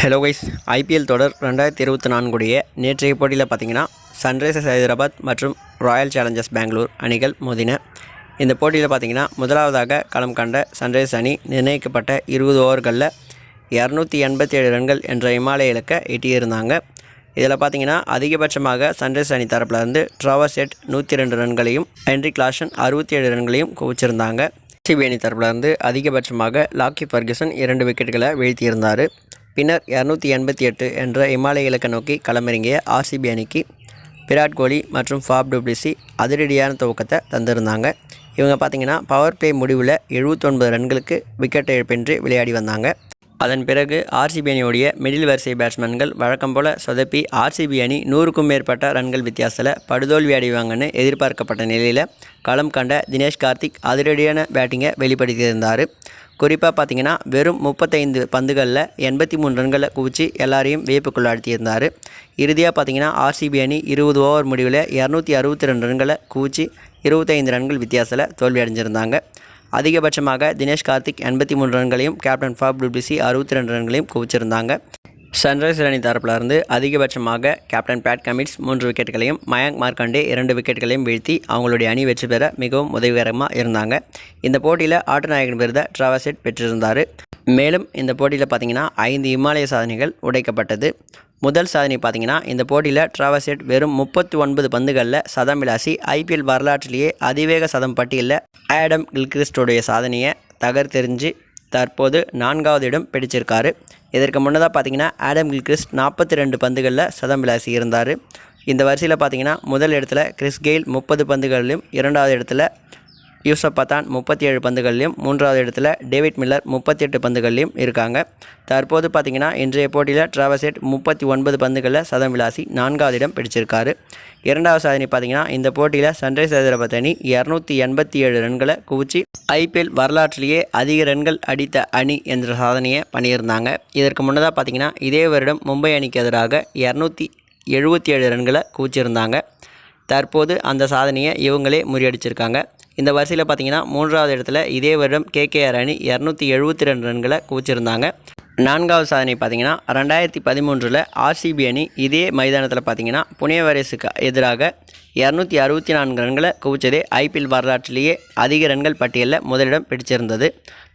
Hello guys IPL தொடர் ரெண்டாயிரத்தி இருபத்தி நான்குடைய நேற்றைய போட்டியில் பார்த்தீங்கன்னா சன்ரைசர்ஸ் ஹைதராபாத் மற்றும் ராயல் சேலஞ்சர்ஸ் பெங்களூர் அணிகள் மோதின. இந்த போட்டியில் பார்த்தீங்கன்னா முதலாவதாக களம் கண்ட சன்ரைசர்ஸ் அணி நிர்ணயிக்கப்பட்ட இருபது ஓவர்களில் இரநூத்தி எண்பத்தி ஏழு ரன்கள் என்ற இமாலய இலக்கை எட்டியிருந்தாங்க. இதில் பார்த்தீங்கன்னா அதிகபட்சமாக சன்ரைஸ் அணி தரப்புல இருந்து ட்ராவர் செட் நூற்றி ரெண்டு ரன்களையும் ஹென்ரி கிளாஷன் அறுபத்தி ஏழு ரன்களையும் குவிச்சிருந்தாங்க. சிபி அணி தரப்புல இருந்து அதிகபட்சமாக லாக்கி ஃபர்கசன் இரண்டு விக்கெட்டுகளை வீழ்த்தியிருந்தார். பின்னர் இரநூத்தி எண்பத்தி எட்டு என்ற இமாலய இலக்கை நோக்கி களமிறங்கிய ஆர்சிபி அணிக்கு விராட் கோலி மற்றும் ஃபாப் டுப்ளிசி அதிரடியான துவக்கத்தை தந்திருந்தாங்க. இவங்க பார்த்தீங்கன்னா பவர் பிளே முடிவில் 79 ரன்களுக்கு விக்கெட் இழப்பின்றி விளையாடி வந்தாங்க. அதன் பிறகு ஆர்சிபி அணியுடைய மிடில் வரிசை பேட்ஸ்மேன்கள் வழக்கம் போல் சொதப்பி ஆர்சிபி அணி நூறுக்கும் மேற்பட்ட ரன்கள் வித்தியாசத்தில் படுதோல்வி அடைவாங்கன்னு எதிர்பார்க்கப்பட்ட நிலையில் களம் கண்ட தினேஷ் கார்த்திக் அதிரடியான பேட்டிங்கை வெளிப்படுத்தியிருந்தார். குறிப்பாக பார்த்தீங்கன்னா வெறும் முப்பத்தைந்து பந்துகளில் எண்பத்தி மூணு ரன்களை குவிச்சு எல்லாரையும் வியப்புக்குள்ளாழ்த்தியிருந்தார் இறுதியாக பார்த்தீங்கன்னா ஆர்சிபி அணி இருபது ஓவர் முடிவில் இரநூத்தி அறுபத்தி ரெண்டு ரன்களை குவிச்சு இருபத்தைந்து ரன்கள் வித்தியாசத்தில் தோல்வி அடைஞ்சிருந்தாங்க. அதிகபட்சமாக தினேஷ் கார்த்திக் எண்பத்தி மூணு ரன்களையும் கேப்டன் ஃபாப் டுப்ளிசி அறுபத்தி ரெண்டு ரன்களையும் குவிச்சிருந்தாங்க. சன்ரைசர் அணி தரப்புல இருந்து அதிகபட்சமாக கேப்டன் பேட் கமிட்ஸ் மூன்று விக்கெட்டுகளையும் மயங்க் மார்க்கண்டே இரண்டு விக்கெட்டுகளையும் வீழ்த்தி அவங்களுடைய அணி வெற்றி பெற மிகவும் உதவிகரமாக இருந்தாங்க. இந்த போட்டியில் ஆட்டநாயகன் விருதை டிராவசெட் பெற்றிருந்தார். மேலும் இந்த போட்டியில் பார்த்தீங்கன்னா ஐந்து இமாலய சாதனைகள் உடைக்கப்பட்டது. முதல் சாதனை பார்த்தீங்கன்னா இந்த போட்டியில் டிராவசெட் வெறும் முப்பத்தி ஒன்பது பந்துகளில் சதம் விளாசி ஐபிஎல் வரலாற்றிலேயே அதிவேக சதம் பட்டியலில் ஆடம் கில்கிறிஸ்டோடைய சாதனையை தகர்த்தெறிஞ்சு தற்போது நான்காவது இடம் பிடிச்சிருக்காரு. இதற்கு முன்னதாக பார்த்தீங்கன்னா ஆடம் கில்கிறிஸ்ட் நாற்பத்தி ரெண்டு பந்துகளில் சதம் விளாசி இருந்தார் இந்த வரிசையில் பார்த்தீங்கன்னா முதல் இடத்துல கிறிஸ் கெயில் முப்பது பந்துகளிலும் இரண்டாவது இடத்துல யூசப் பத்தான் முப்பத்தி ஏழு பந்துகள்லையும் மூன்றாவது இடத்துல டேவிட் மில்லர் முப்பத்தி எட்டு பந்துகள்லையும் இருக்காங்க. தற்போது பார்த்தீங்கன்னா இன்றைய போட்டியில் டிராவசெட் முப்பத்தி ஒன்பது பந்துகளில் சதம் விளாசி நான்காவது இடம் பிடிச்சிருக்காரு. இரண்டாவது சாதனை பார்த்தீங்கன்னா இந்த போட்டியில் சன்ரைஸ் ஹைதராபாத் அணி இரநூத்தி எண்பத்தி ஏழு ரன்களை குவிச்சு ஐபிஎல் வரலாற்றிலேயே அதிக ரன்கள் அடித்த அணி என்ற சாதனையை பண்ணியிருந்தாங்க. இதற்கு முன்னதாக பார்த்தீங்கன்னா இதே வருடம் மும்பை அணிக்கு எதிராக இரநூத்தி எழுபத்தி ஏழு ரன்களை குவிச்சிருந்தாங்க. தற்போது அந்த சாதனையை இவங்களே முறியடிச்சிருக்காங்க. இந்த வரிசையில் பார்த்தீங்கன்னா மூன்றாவது இடத்துல இதே வருடம் கேகேஆர் அணி இரநூத்தி எழுபத்தி ரெண்டு ரன்களை குவிச்சிருந்தாங்க. நான்காவது சாதனை பார்த்தீங்கன்னா ரெண்டாயிரத்தி பதிமூன்றில் ஆர்சிபி அணி இதே மைதானத்தில் பார்த்தீங்கன்னா புனே வாரியர்ஸுக்கு எதிராக இரநூத்தி அறுபத்தி நான்கு ரன்களை குவிச்சதே ஐபிஎல் வரலாற்றிலேயே அதிக ரன்கள் பட்டியலில் முதலிடம் பிடிச்சிருந்தது.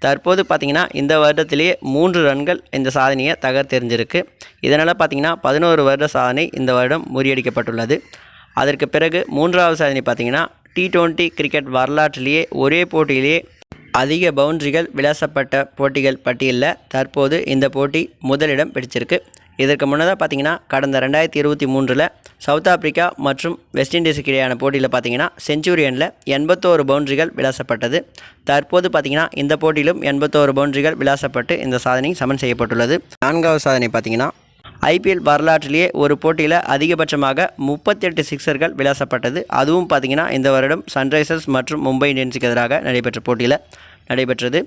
தற்போது பார்த்திங்கன்னா இந்த வருடத்திலேயே மூன்று ரன்கள் இந்த சாதனையை தகர்த்தெறிஞ்சிருக்கு. இதனால் பார்த்தீங்கன்னா பதினோரு வருட சாதனை இந்த வருடம் முறியடிக்கப்பட்டுள்ளது. அதற்கு பிறகு மூன்றாவது சாதனை பார்த்தீங்கன்னா டி டுவெண்ட்டி கிரிக்கெட் வரலாற்றிலேயே ஒரே போட்டியிலேயே அதிக பவுண்டரிகள் விளாசப்பட்ட போட்டிகள் பட்டியலில் தற்போது இந்த போட்டி முதலிடம் பிடிச்சிருக்கு. இதற்கு முன்னதாக பார்த்தீங்கன்னா கடந்த ரெண்டாயிரத்தி இருபத்தி மூன்றில் சவுத் ஆப்பிரிக்கா மற்றும் வெஸ்ட் இண்டீஸுக்கு இடையான போட்டியில் பார்த்தீங்கன்னா செஞ்சுரியனில் எண்பத்தோரு பவுண்டரிகள் விளாசப்பட்டது. தற்போது பார்த்தீங்கன்னா இந்த போட்டியிலும் எண்பத்தோரு பவுண்டரிகள் விளாசப்பட்டு இந்த சாதனை சமன் செய்யப்பட்டுள்ளது. நான்காவது சாதனை பார்த்தீங்கன்னா ஐபிஎல் வரலாற்றிலேயே ஒரு போட்டியில் அதிகபட்சமாக முப்பத்தெட்டு சிக்சர்கள் விளாசப்பட்டது. அதுவும் பார்த்தீங்கன்னா இந்த வருடம் சன்ரைசர்ஸ் மற்றும் மும்பை இந்தியன்ஸுக்கு எதிராக நடைபெற்ற போட்டியில் நடைபெற்றது.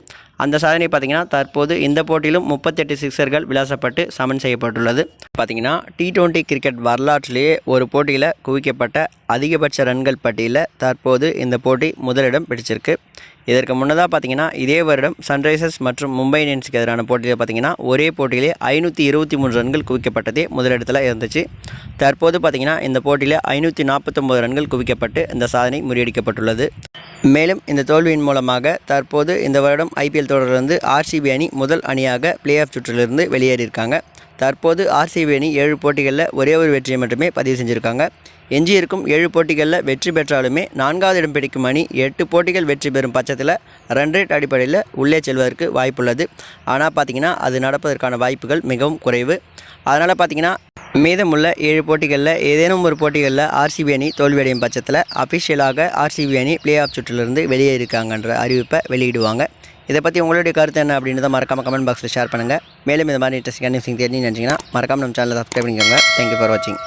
அந்த சாதனை பார்த்தீங்கன்னா தற்போது இந்த போட்டியிலும் முப்பத்தெட்டு சிக்சர்கள் விளாசப்பட்டு சமன் செய்யப்பட்டுள்ளது. பார்த்தீங்கன்னா டி டுவெண்ட்டி கிரிக்கெட் வரலாற்றிலேயே ஒரு போட்டியில் குவிக்கப்பட்ட அதிகபட்ச ரன்கள் பட்டியலில் தற்போது இந்த போட்டி முதலிடம் பிடிச்சிருக்கு. இதற்கு முன்னதாக பார்த்தீங்கன்னா இதே வருடம் சன்ரைசர்ஸ் மற்றும் மும்பை இந்தியன்ஸுக்கு எதிரான போட்டியில் பார்த்தீங்கன்னா ஒரே போட்டியிலே ஐநூற்றி இருபத்தி மூணு ரன்கள் குவிக்கப்பட்டதே முதலிடத்தில் இருந்துச்சு. தற்போது பார்த்தீங்கன்னா இந்த போட்டியில் ஐநூற்றி நாற்பத்தொம்பது ரன்கள் குவிக்கப்பட்டு இந்த சாதனை முறியடிக்கப்பட்டுள்ளது. மேலும் இந்த தோல்வியின் மூலமாக தற்போது இந்த வருடம் ஐபிஎல் தொடரிலிருந்து ஆர்சிபி அணி முதல் அணியாக பிளே ஆஃப் சுற்றிலிருந்து வெளியேறியிருக்காங்க. தற்போது ஆர்சிபி அணி ஏழு போட்டிகளில் ஒரே ஒரு வெற்றியை மட்டுமே பதிவு செஞ்சுருக்காங்க. எஞ்சியிருக்கும் ஏழு போட்டிகளில் வெற்றி பெற்றாலுமே நான்காவது இடம் பிடிக்கும் அணி எட்டு போட்டிகள் வெற்றி பெறும் பட்சத்தில் ரன் ரேட் அடிப்படையில் உள்ளே செல்வதற்கு வாய்ப்புள்ளது. ஆனால் பார்த்தீங்கன்னா அது நடப்பதற்கான வாய்ப்புகள் மிகவும் குறைவு. அதனால் பார்த்தீங்கன்னா மீதமுள்ள ஏழு போட்டிகளில் ஏதேனும் ஒரு போட்டிகளில் ஆர்சிபி அணி தோல்வியடையும் பட்சத்தில் அஃபிஷியலாக ஆர்சிபி அணி பிளே ஆஃப் சுற்றிலிருந்து வெளியேறிருக்காங்கன்ற அறிவிப்பை வெளியிடுவாங்க. இதை பற்றி உங்களுடைய கருத்து என்ன அப்படின்றத மறக்காமல் கமெண்ட் பாக்ஸில் ஷேர் பண்ணுங்கள் மேலும் இந்த மாதிரி இன்ட்ரெஸ்டிங் நியூஸ் தெரிஞ்சு நினச்சிங்கன்னா மறக்காமல் நம்ம சேனலை சப்ஸ்கிரைப் பண்ணிக்கோங்க. தேங்க்யூ ஃபார் வாட்சிங்